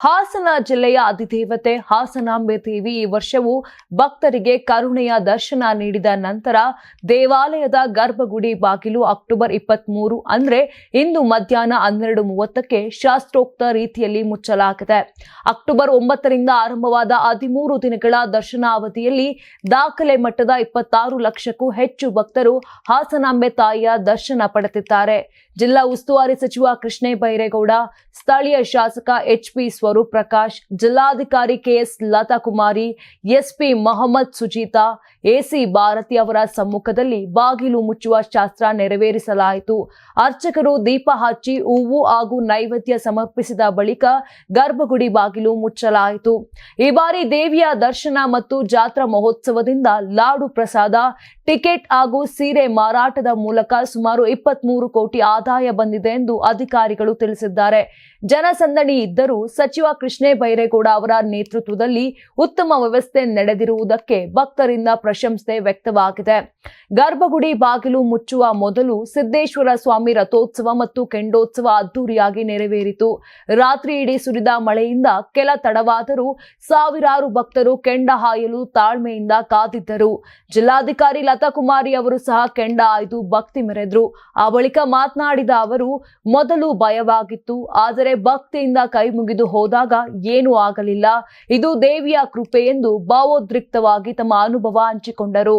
ಹಾಸನ ಜಿಲ್ಲೆಯ ಅಧಿದೇವತೆ ಹಾಸನಾಂಬೆ ದೇವಿ ಈ ವರ್ಷವೂ ಭಕ್ತರಿಗೆ ಕರುಣೆಯ ದರ್ಶನ ನೀಡಿದ ನಂತರ ದೇವಾಲಯದ ಗರ್ಭಗುಡಿ ಬಾಗಿಲು ಅಕ್ಟೋಬರ್ ಇಪ್ಪತ್ಮೂರು ಅಂದ್ರೆ ಇಂದು ಮಧ್ಯಾಹ್ನ ಹನ್ನೆರಡು ಮೂವತ್ತಕ್ಕೆ ಶಾಸ್ತ್ರೋಕ್ತ ರೀತಿಯಲ್ಲಿ ಮುಚ್ಚಲಾಗಿದೆ. ಅಕ್ಟೋಬರ್ ಒಂಬತ್ತರಿಂದ ಆರಂಭವಾದ ಹದಿಮೂರು ದಿನಗಳ ದರ್ಶನ ಅವಧಿಯಲ್ಲಿ ದಾಖಲೆ ಮಟ್ಟದ ಇಪ್ಪತ್ತಾರು ಲಕ್ಷಕ್ಕೂ ಹೆಚ್ಚು ಭಕ್ತರು ಹಾಸನಾಂಬೆ ತಾಯಿಯ ದರ್ಶನ ಪಡೆದಿದ್ದಾರೆ. ಜಿಲ್ಲಾ ಉಸ್ತುವಾರಿ ಸಚಿವ ಕೃಷ್ಣೇ ಬೈರೇಗೌಡ ಸ್ಥಳೀಯ ಶಾಸಕ ಎಚ್ ಪಿ ಸ್ವರೂಪ್ ಪ್ರಕಾಶ್, ಜಿಲ್ಲಾಧಿಕಾರಿ KS Latha Kumari SP Mohammed Sujitha, AC Bharathi ಅವರ ಸಮ್ಮುಖದಲ್ಲಿ ಬಾಗಿಲು ಮುಚ್ಚುವ ಶಾಸ್ತ್ರ ನೆರವೇರಿಸಲಾಯಿತು. ಅರ್ಚಕರು ದೀಪ ಹಚ್ಚಿ ಹೂವು ಹಾಗೂ ನೈವೇದ್ಯ ಸಮರ್ಪಿಸಿದ ಬಳಿಕ ಗರ್ಭಗುಡಿ ಬಾಗಿಲು ಮುಚ್ಚಲಾಯಿತು. ಈ ಬಾರಿ ದೇವಿಯ ದರ್ಶನ ಮತ್ತು ಜಾತ್ರಾ ಮಹೋತ್ಸವದಿಂದ ಲಾಡು ಪ್ರಸಾದ, ಟಿಕೆಟ್ ಹಾಗೂ ಸೀರೆ ಮಾರಾಟದ ಮೂಲಕ ಸುಮಾರು ಇಪ್ಪತ್ಮೂರು ಕೋಟಿ ಆದಾಯ ಬಂದಿದೆ ಎಂದು ಅಧಿಕಾರಿಗಳು ತಿಳಿಸಿದ್ದಾರೆ. ಜನಸಂದಣಿ ಇದ್ದರೂ ಸಚಿವ ಕೃಷ್ಣೇ ಬೈರೇಗೌಡ ಅವರ ನೇತೃತ್ವದಲ್ಲಿ ಉತ್ತಮ ವ್ಯವಸ್ಥೆ ನಡೆದಿರುವುದಕ್ಕೆ ಭಕ್ತರಿಂದ ಪ್ರಶಂಸೆ ವ್ಯಕ್ತವಾಗಿದೆ. ಗರ್ಭಗುಡಿ ಬಾಗಿಲು ಮುಚ್ಚುವ ಮೊದಲು ಸಿದ್ದೇಶ್ವರ ಸ್ವಾಮಿ ರಥೋತ್ಸವ ಮತ್ತು ಕೆಂಡೋತ್ಸವ ಅದ್ದೂರಿಯಾಗಿ ನೆರವೇರಿತು. ರಾತ್ರಿ ಇಡೀ ಸುರಿದ ಮಳೆಯಿಂದ ಕೆಲ ತಡವಾದರೂ ಸಾವಿರಾರು ಭಕ್ತರು ಕೆಂಡ ಹಾಯಲು ತಾಳ್ಮೆಯಿಂದ ಕಾದಿದ್ದರು. ಜಿಲ್ಲಾಧಿಕಾರಿ ಲತಾ ಕುಮಾರಿ ಅವರು ಸಹ ಕೆಂಡ ಆಯ್ದು ಭಕ್ತಿ ಮೆರೆದ್ರು. ಆ ಬಳಿಕ ಮಾತನಾಡಿದ ಅವರು, ಮೊದಲು ಭಯವಾಗಿತ್ತು, ಆದರೆ ಭಕ್ತಿಯಿಂದ ಕೈ ಮುಗಿದು ಹೋದಾಗ ಏನೂ ಆಗಲಿಲ್ಲ. ಇದು ದೇವಿಯ ಕೃಪೆ ಎಂದು ಭಾವೋದ್ರಿಕ್ತವಾಗಿ ತಮ್ಮ ಅನುಭವ ಹಂಚಿಕೊಂಡರು.